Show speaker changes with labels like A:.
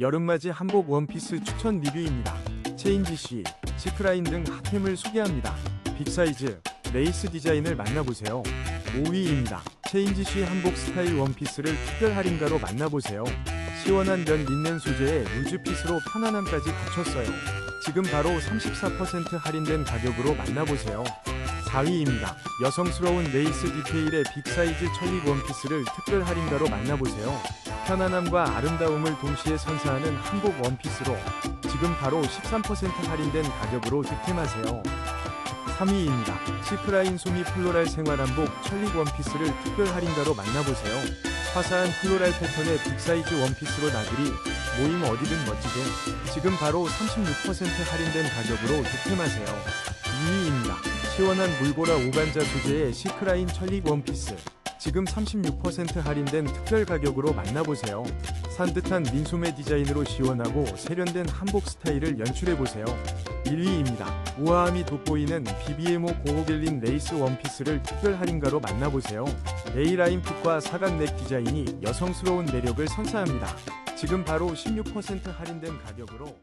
A: 여름맞이 한복 원피스 추천 리뷰입니다. 체인지시, 지크라인 등 핫템을 소개합니다. 빅사이즈, 레이스 디자인을 만나보세요. 5위입니다. 체인지시 한복 스타일 원피스를 특별 할인가로 만나보세요. 시원한 면 린넨 소재의 루즈핏으로 편안함까지 갖췄어요. 지금 바로 34% 할인된 가격으로 만나보세요. 4위입니다. 여성스러운 레이스 디테일의 빅사이즈 천립 원피스를 특별 할인가로 만나보세요. 편안함과 아름다움을 동시에 선사하는 한복 원피스로 지금 바로 13% 할인된 가격으로 득템하세요. 3위입니다. 시크라인 소미 플로랄 생활 한복 천립 원피스를 특별 할인가로 만나보세요. 화사한 플로랄 패턴의 빅사이즈 원피스로 나들이 모임 어디든 멋지게 지금 바로 36% 할인된 가격으로 득템하세요. 2위입니다. 시원한 물보라 오간자 소재의 시크라인 천립 원피스 지금 36% 할인된 특별 가격으로 만나보세요. 산뜻한 민소매 디자인으로 시원하고 세련된 한복 스타일을 연출해보세요. 1위입니다. 우아함이 돋보이는 BBMO 고호길린 레이스 원피스를 특별 할인가로 만나보세요. A라인 핏과 사각 넥 디자인이 여성스러운 매력을 선사합니다. 지금 바로 16% 할인된 가격으로